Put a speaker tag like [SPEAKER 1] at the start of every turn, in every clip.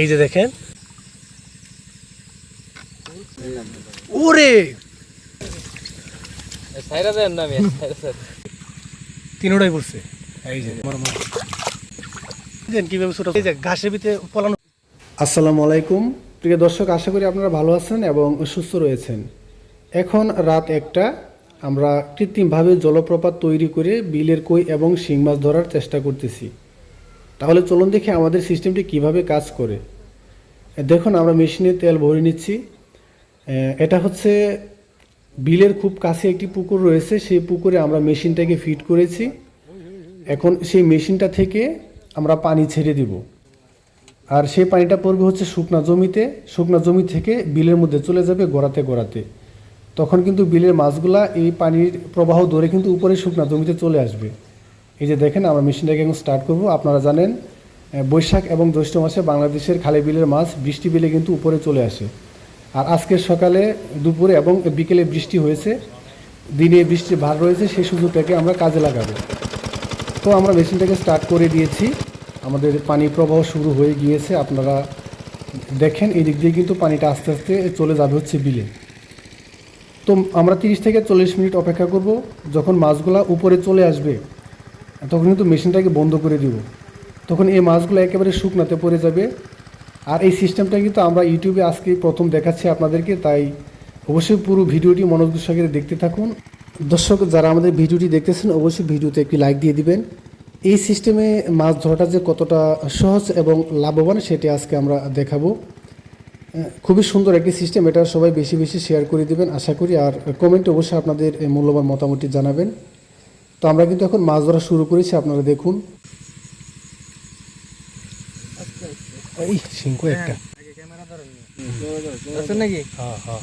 [SPEAKER 1] এই যে দেখেন। ওরে! তিনোটাই পড়ছে। এই যে মর মর। দেন কীভাবে ছোট এই যে ঘাসের ভিতরে পলানো। আসসালামু আলাইকুম। প্রিয় দর্শক আশা করি আপনারা ভালো আছেন এবং সুস্থ রয়েছেন। এখন রাত একটা। আমরা কৃত্রিমভাবে জলপ্রপাত তৈরি করে বিলের কই এবং শিং মাছ ধরার চেষ্টা করতেছি। তাহলে চলুন দেখি আমাদের সিস্টেমটি কীভাবে কাজ করে। দেখুন, আমরা মেশিনে তেল ভরে নিচ্ছি। এটা হচ্ছে বিলের খুব কাছে একটি পুকুর রয়েছে, সেই পুকুরে আমরা মেশিনটাকে ফিট করেছি। এখন সেই মেশিনটা থেকে আমরা পানি ছেড়ে দিব। আর সেই পানিটা পড়বে হচ্ছে শুকনা জমিতে। শুকনা জমি থেকে বিলের মধ্যে চলে যাবে গড়াতে গড়াতে। তখন কিন্তু বিলের মাছগুলা এই পানির প্রবাহ ধরে কিন্তু উপরে শুকনা জমিতে চলে আসবে। এই যে দেখেন, আমরা মেশিনটাকে এখন স্টার্ট করব। আপনারা জানেন বৈশাখ এবং জ্যৈষ্ঠ মাসে বাংলাদেশের খালে বিলের মাছ বৃষ্টি বিলে কিন্তু উপরে চলে আসে। আর আজকের সকালে দুপুরে এবং বিকেলে বৃষ্টি হয়েছে, দিনে বৃষ্টির ভার রয়েছে, সেই সুযোগটাকে আমরা কাজে লাগাবো। তো আমরা মেশিনটাকে স্টার্ট করে দিয়েছি। আমাদের পানি প্রবাহ শুরু হয়ে গিয়েছে, আপনারা দেখেন এই দিক দিয়ে কিন্তু পানিটা আস্তে আস্তে চলে যাবে হচ্ছে বিলে। তো আমরা তিরিশ থেকে চল্লিশ মিনিট অপেক্ষা করব, যখন মাছগুলা উপরে চলে আসবে তখন কিন্তু মেশিনটাকে বন্ধ করে দিব। তখন এই মাছগুলো একেবারে শুকনাতে পড়ে যাবে। আর এই সিস্টেমটা কিন্তু আমরা ইউটিউবে আজকে প্রথম দেখাচ্ছি আপনাদেরকে, তাই অবশ্যই পুরো ভিডিওটি মনোযোগ সহকারে দেখতে থাকুন। দর্শক, যারা আমাদের ভিডিওটি দেখতেছেন, অবশ্যই ভিডিওতে একটি লাইক দিয়ে দিবেন। এই সিস্টেমে মাছ ধরাটা যে কতটা সহজ এবং লাভবান, সেটি আজকে আমরা দেখাবো। খুবই সুন্দর একটি সিস্টেম, এটা সবাই বেশি বেশি শেয়ার করে দিবেন, আশা করি। আর কমেন্টে অবশ্যই আপনাদের মূল্যবান মতামতটি জানাবেন। তো আমরা কিন্তু এখন মাছ ধরা শুরু করেছি আপনারা দেখুন। এই একটা।
[SPEAKER 2] নাকি?
[SPEAKER 1] হ্যাঁ হ্যাঁ।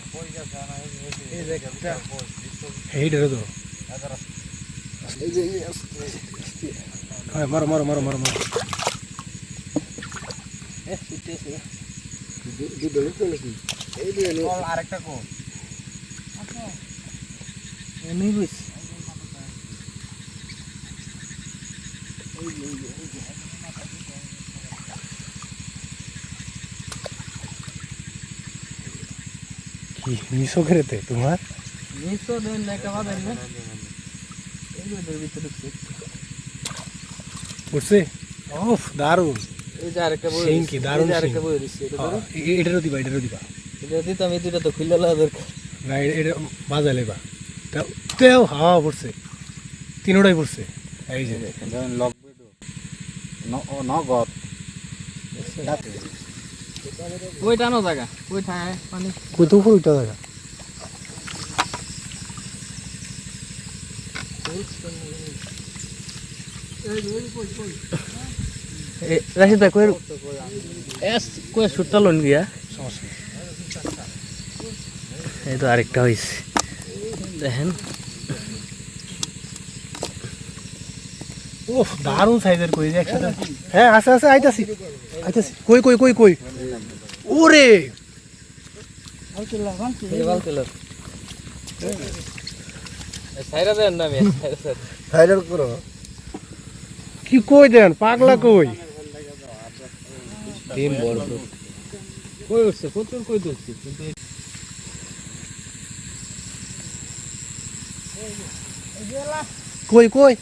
[SPEAKER 1] হ্যাঁ মারো মারো
[SPEAKER 2] আরেকটা কো।
[SPEAKER 1] কি মিশো খেরেতে তোমার?
[SPEAKER 2] নিচো দেন না একটা দেন না। এই যে এর ভিতরে ঢুকছে।
[SPEAKER 1] উঠছে? ওফ দারুণ।
[SPEAKER 2] এই যে আরেকটা বই
[SPEAKER 1] সিং কি, দারুণ
[SPEAKER 2] এই যে আরেকটা
[SPEAKER 1] সিং।
[SPEAKER 2] বই দিচ্ছে এটা ধরো।
[SPEAKER 1] হ্যাঁ, এ- এটারও দিবা এটারও দিবা।
[SPEAKER 2] এটা দিতাম এই দুটো তো খুললে লাগা দরকার।
[SPEAKER 1] না এ- এটা বাজালে বা তেও হাওয়া পড়ছে। তিনোটাই পড়ছে। এই যে।
[SPEAKER 3] নগদ।
[SPEAKER 2] ওই টানো জায়গা ওই ঠায় পানি।
[SPEAKER 1] কত উপর উঠা জায়গা?
[SPEAKER 2] রাশিদা কই এস কই সুটটা লোন গিয়া।
[SPEAKER 1] সমস্যা
[SPEAKER 2] এই তো আরেকটা হইছে। দেখেন।
[SPEAKER 1] ওফ দারুণ সাইজের কই যে একসাথে। হ্যাঁ আছে আছে আইতাছি। আইতাছি। কই কই কই কই? ওরে! কি কই দেন? পাগলা কই?
[SPEAKER 2] টিম বড় কই উঠছে? প্রচুর কই ধরছি কিন্তু
[SPEAKER 1] কই কই?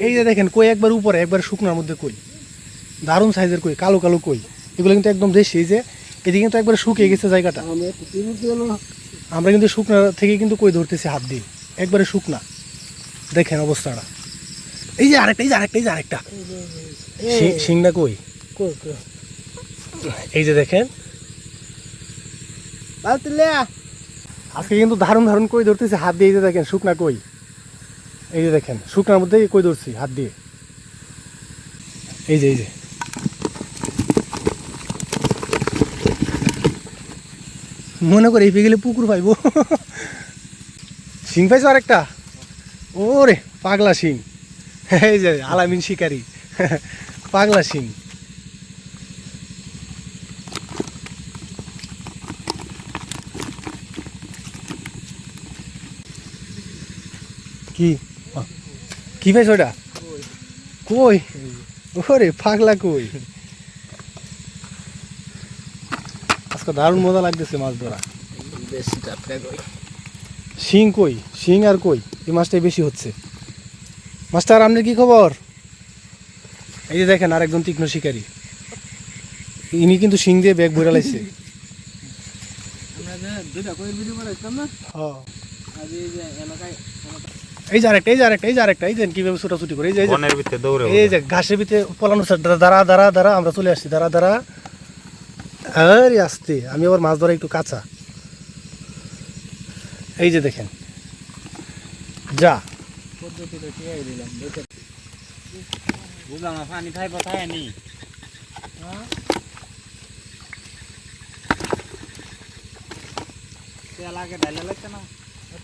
[SPEAKER 1] এই যে দেখেন কই একবার উপরে একবার শুকনার মধ্যে কই। দারুণ সাইজের কই কালো কালো কই। এগুলো কিন্তু একদম দেশি এই যে এদিকে কিন্তু একবার শুকিয়ে গেছে জায়গাটা। আমরা কিন্তু শুকনা থেকে কিন্তু কই ধরতেছি হাত দিয়ে। একবারে শুকনা। দেখেন অবস্থাটা। এই যে আরেকটা এই যে আরেকটা এই যে আরেকটা। শি- শিংটা কই? এই যে দেখেন। আজকে কিন্তু দারুণ দারুণ কই ধরতেছে হাত দিয়ে এই যে দেখেন শুকনা কই। এই যে দেখেন, শুকনার মধ্যে কই ধরছি, হাত দিয়ে। এই যে এই যে। মনে করে এই গেলে পুকুর পাইব। শিং পাইছো আরেকটা? ও রে পাগলা শিং। এই যে, আলামিন শিকারি। পাগলা শিং। কি? কি পাইছো ওটা কই? ওরে পাগলা কই? আজকে দারুণ মজা লাগতেছে মাছ ধরা। শিং কই? শিং আর কই? এই মাছটাই বেশি হচ্ছে। মাস্টার আপনার কি খবর? এই যে দেখেন আরেকজন তীক্ষ্ণ শিকারী। ইনি কিন্তু শিং দিয়ে ব্যাগ ভরে লাইছে।
[SPEAKER 2] আমরা যে দুইটা কইয়ের ভিডিও বানাইতাম না?
[SPEAKER 1] হ্যাঁ
[SPEAKER 2] আজ এই যে এলাকায়
[SPEAKER 1] এই যে আরেকটা এই যে আরেকটা এই যে আরেকটা এই যে কীভাবে ছোটাছুটি করে এই যে
[SPEAKER 3] বনের ভিতরে দৌড়ে
[SPEAKER 1] এই যে ঘাসের ভিতরে পলানো দাঁড়া দাঁড়া দাঁড়া আমরা চলে আসছি দাঁড়া দাঁড়া আরে আসতে আমি আবার মাছ ধরা একটু কাঁচা। এই যে দেখেন। যা।
[SPEAKER 3] তেল আগে ঢালে লাগছে না?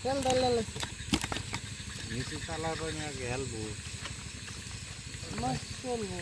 [SPEAKER 2] তেল ডাল লাগছে।
[SPEAKER 3] নিচে পরে আগে হেলবো।
[SPEAKER 2] চলবো।